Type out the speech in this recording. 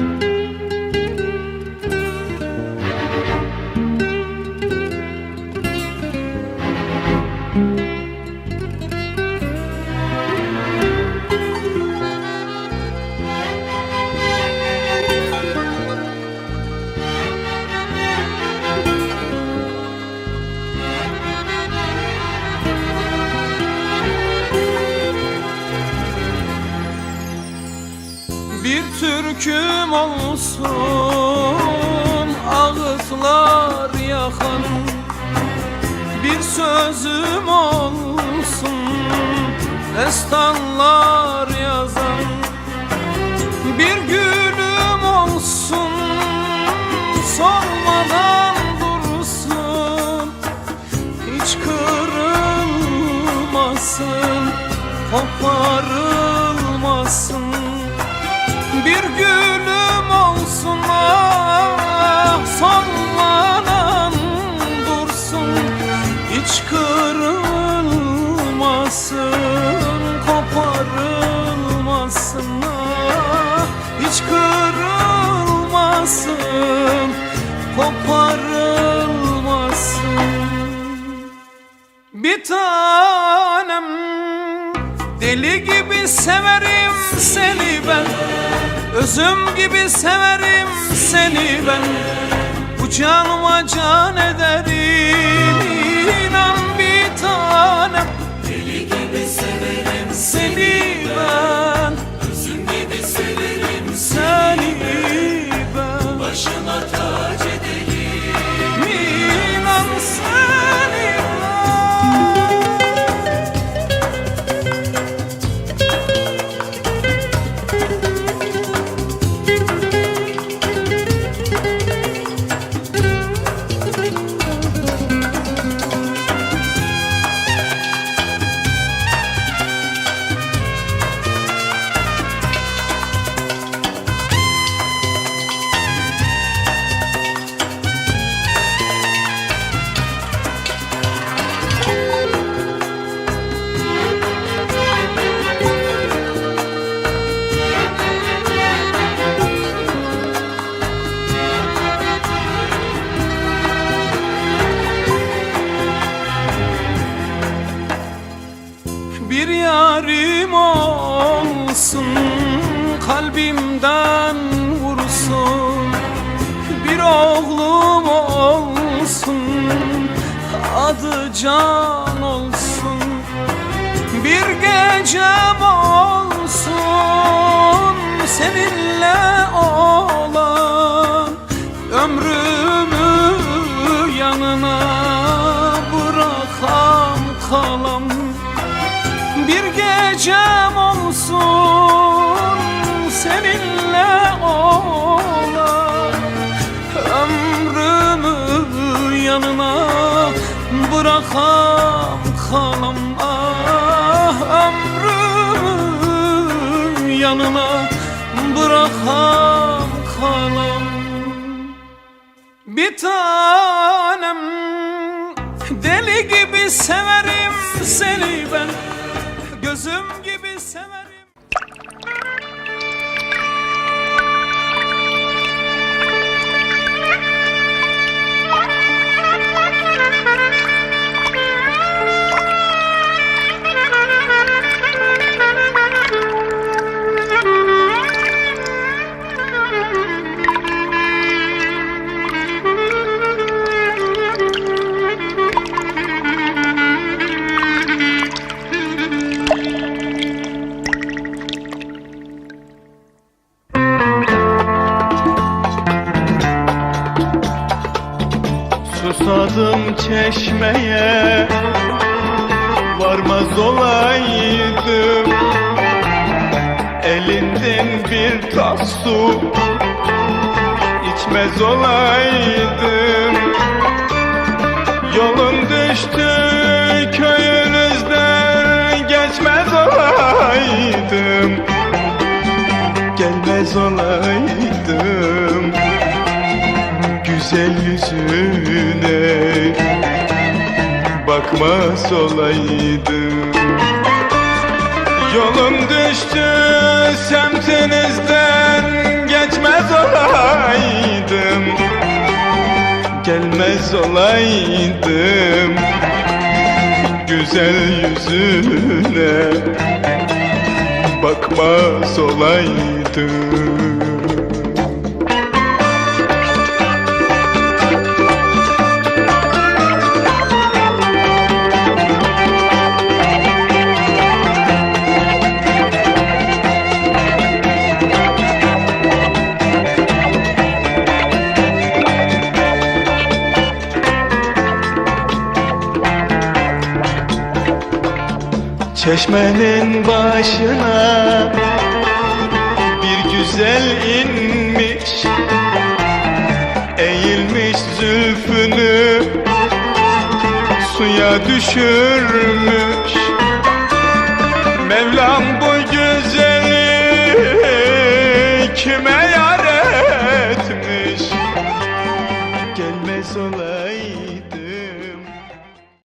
Bir türküm olsun ağıtlar yakan Bir sözüm olsun destanlar yazan Bir gülüm olsun. Solmadan dursun Hiç kırılmasın koparılmasın bir gülüm olsun ah solmadan dursun. Hiç kırılmasın koparılmasın ah. Hiç kırılmasın koparılmasın. Bir tanem Deli gibi severim seni ben Özüm gibi severim seni ben. Bu canıma can ederim inan bir tanem. Deli gibi severim seni ben Bir yarim olsun kalbimden vursun. Bir oğlum olsun adı can olsun. Bir gecem olsun seninle olan seninle olan Ömrümü yanına bırakam kalam ah Ömrümü yanına bırakam kalam bir tanem Deli gibi severim seni ben Gözüm gibi severim Susadım çeşmeye. Varmaz olaydım. Elinden bir tas su. İçmez olaydım. Yolun düştü köyünüzden Geçmez olaydım. Gelmez olaydım güzel yüzüne. Bakmaz olaydım Yolum düştü semtinizden Geçmez olaydım. Gelmez olaydım. Güzel yüzüne. Bakmaz olaydım Çeşmenin başına bir güzel inmiş Eğilmiş zülfünü suya düşürmüş. Mevlam bu güzeli kime